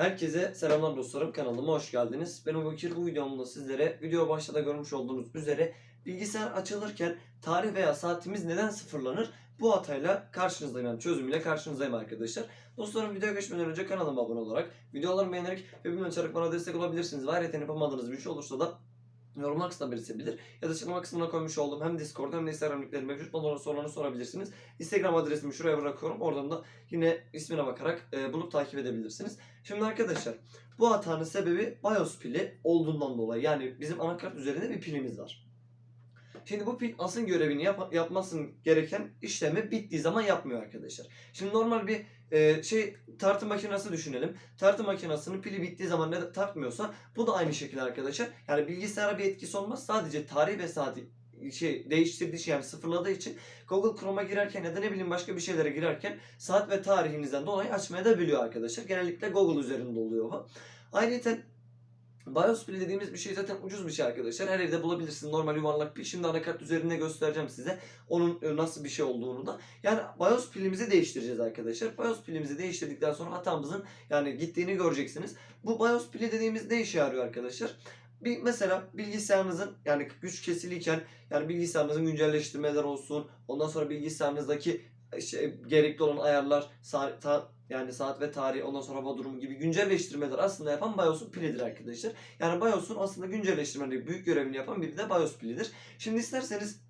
Herkese selamlar dostlarım kanalıma hoş geldiniz. Ben Bakir bu videomda sizlere video başta da görmüş olduğunuz üzere bilgisayar açılırken tarih veya saatimiz neden sıfırlanır bu hatayla karşınızdayım yani çözümüyle karşınızdayım arkadaşlar. Dostlarım videoya geçmeden önce kanalıma abone olarak videolarımı beğenerek ve bilmem açarak bana destek olabilirsiniz. Ve yapamadığınız bir şey olursa da yorumlar kısmına belirtebilir. Ya da açıklama kısmına koymuş olduğum hem Discord hem de Instagram linkleri mevcut. Bana sorularını sorabilirsiniz. Instagram adresimi şuraya bırakıyorum. Oradan da yine ismine bakarak e, bulup takip edebilirsiniz. Şimdi arkadaşlar bu hatanın sebebi BIOS pili olduğundan dolayı. Yani bizim anakart üzerinde bir pilimiz var. Şimdi bu pil asıl görevini yap- yapmasın gereken işlemi bittiği zaman yapmıyor arkadaşlar. Şimdi normal bir e, şey tartı makinesi düşünelim. Tartı makinesinin pili bittiği zaman ne tartmıyorsa bu da aynı şekilde arkadaşlar. Yani bilgisayara bir etkisi olmaz. Sadece tarih ve saati şey değiştirdiği için yani sıfırladığı için Google Chrome'a girerken ya da ne bileyim başka bir şeylere girerken saat ve tarihinizden dolayı açmaya da biliyor arkadaşlar. Genellikle Google üzerinde oluyor bu. Ayrıca BIOS pili dediğimiz bir şey zaten ucuz bir şey arkadaşlar. Her evde bulabilirsiniz. Normal yuvarlak pil. Şimdi anakart üzerinde göstereceğim size. Onun e, nasıl bir şey olduğunu da. Yani BIOS pilimizi değiştireceğiz arkadaşlar. BIOS pilimizi değiştirdikten sonra hatamızın yani gittiğini göreceksiniz. Bu BIOS pili dediğimiz ne işe yarıyor arkadaşlar? Bir mesela bilgisayarınızın yani güç kesiliyken yani bilgisayarınızın güncelleştirmeler olsun. Ondan sonra bilgisayarınızdaki şey, gerekli olan ayarlar, saat, ta- yani saat ve tarih, ondan sonra hava durumu gibi güncelleştirmeler aslında yapan BIOS'un pilidir arkadaşlar. Yani BIOS'un aslında güncelleştirmede büyük görevini yapan biri de BIOS pilidir. Şimdi isterseniz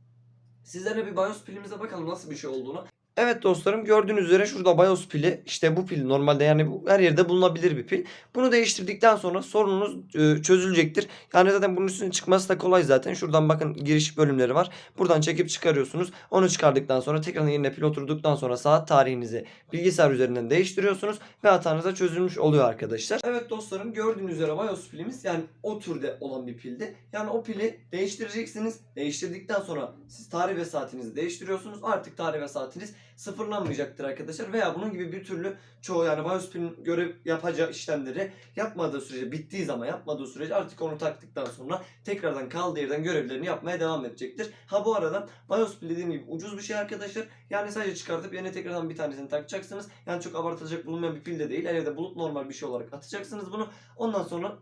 sizlere bir BIOS pilimize bakalım nasıl bir şey olduğunu. Evet dostlarım gördüğünüz üzere şurada BIOS pili işte bu pil normalde yani her yerde bulunabilir bir pil. Bunu değiştirdikten sonra sorununuz e, çözülecektir. Yani zaten bunun üstüne çıkması da kolay zaten. Şuradan bakın giriş bölümleri var. Buradan çekip çıkarıyorsunuz. Onu çıkardıktan sonra tekrar yerine pil oturduktan sonra saat tarihinizi bilgisayar üzerinden değiştiriyorsunuz ve hatanız da çözülmüş oluyor arkadaşlar. Evet dostlarım gördüğünüz üzere BIOS pilimiz yani o türde olan bir pildi. Yani o pili değiştireceksiniz. Değiştirdikten sonra siz tarih ve saatinizi değiştiriyorsunuz. Artık tarih ve saatiniz sıfırlanmayacaktır arkadaşlar. Veya bunun gibi bir türlü çoğu yani BIOS pilin görev yapacağı işlemleri yapmadığı sürece bittiği zaman yapmadığı sürece artık onu taktıktan sonra tekrardan kaldığı yerden görevlerini yapmaya devam edecektir. Ha bu arada BIOS pil dediğim gibi ucuz bir şey arkadaşlar. Yani sadece çıkartıp yerine tekrardan bir tanesini takacaksınız. Yani çok abartılacak bulunmayan bir pil de değil. Evde bulup normal bir şey olarak atacaksınız bunu. Ondan sonra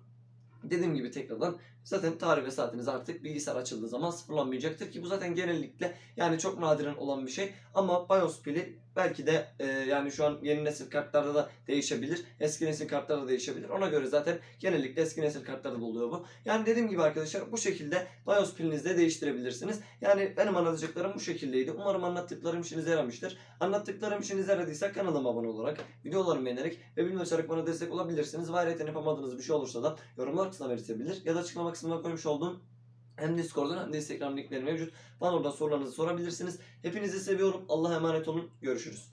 dediğim gibi tekrardan zaten tarih ve saatiniz artık bilgisayar açıldığı zaman sıfırlanmayacaktır ki bu zaten genellikle yani çok nadiren olan bir şey ama BIOS pili belki de e, yani şu an yeni nesil kartlarda da değişebilir. Eski nesil kartlarda da değişebilir. Ona göre zaten genellikle eski nesil kartlarda da oluyor bu. Yani dediğim gibi arkadaşlar bu şekilde BIOS pilinizi de değiştirebilirsiniz. Yani benim anlatacaklarım bu şekildeydi. Umarım anlattıklarım işinize yaramıştır. Anlattıklarım işinize yaradıysa kanalıma abone olarak, videolarımı beğenerek ve bilmem bana destek olabilirsiniz. Ve yapamadığınız bir şey olursa da yorumlar kısmına belirtebilir. Ya da açıklama kısmına koymuş olduğum hem Discord'dan hem de Instagram linkleri mevcut. Bana oradan sorularınızı sorabilirsiniz. Hepinizi seviyorum. Allah'a emanet olun. Görüşürüz.